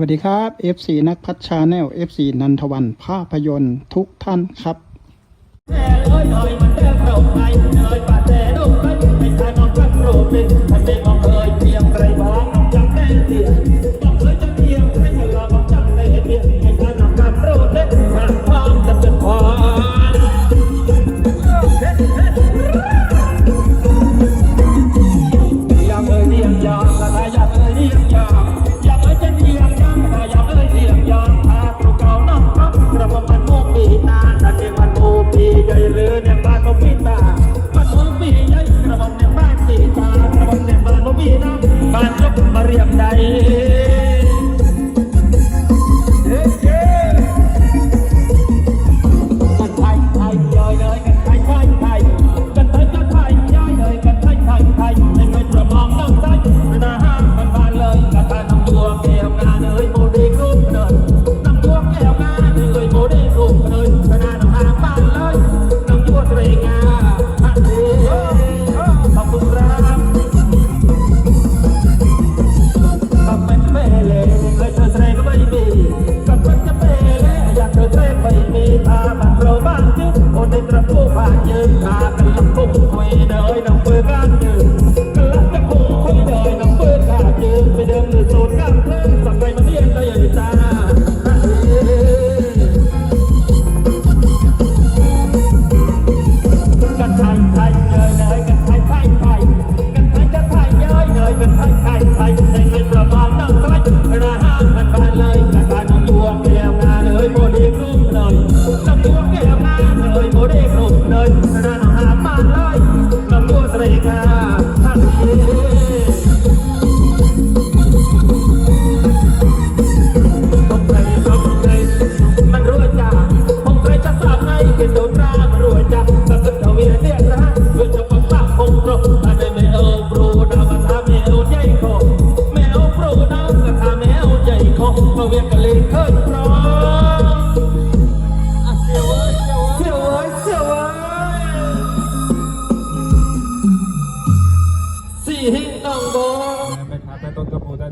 วัสดีครับ FC นักพัฒชาแนล FC นันทวันภาพยนตร์ทุกท่านครับ Thank you. มาเรียมใด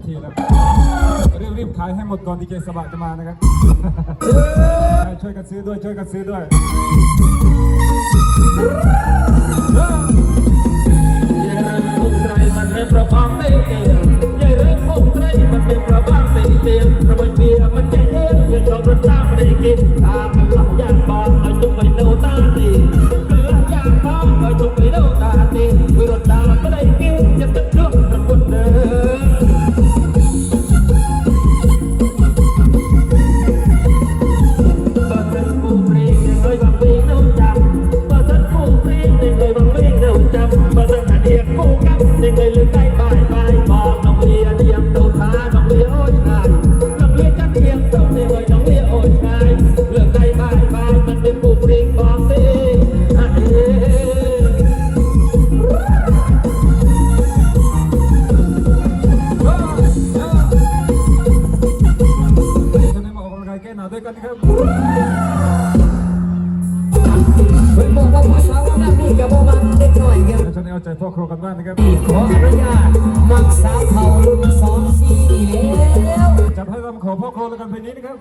ทีแล้วรีบรีบขายให้หมดก่อนดีเจสบะจะมานะครับ ช่วยกันซื้อด้วยช่วยกันซื้อด้วย พ่อครัวกันบ้านนะครับขออนุญาตมักสาวเผารุ่สองสี่แล้วจะบให้ลำขอพ่อครัวกันเพลงนี้นะครับ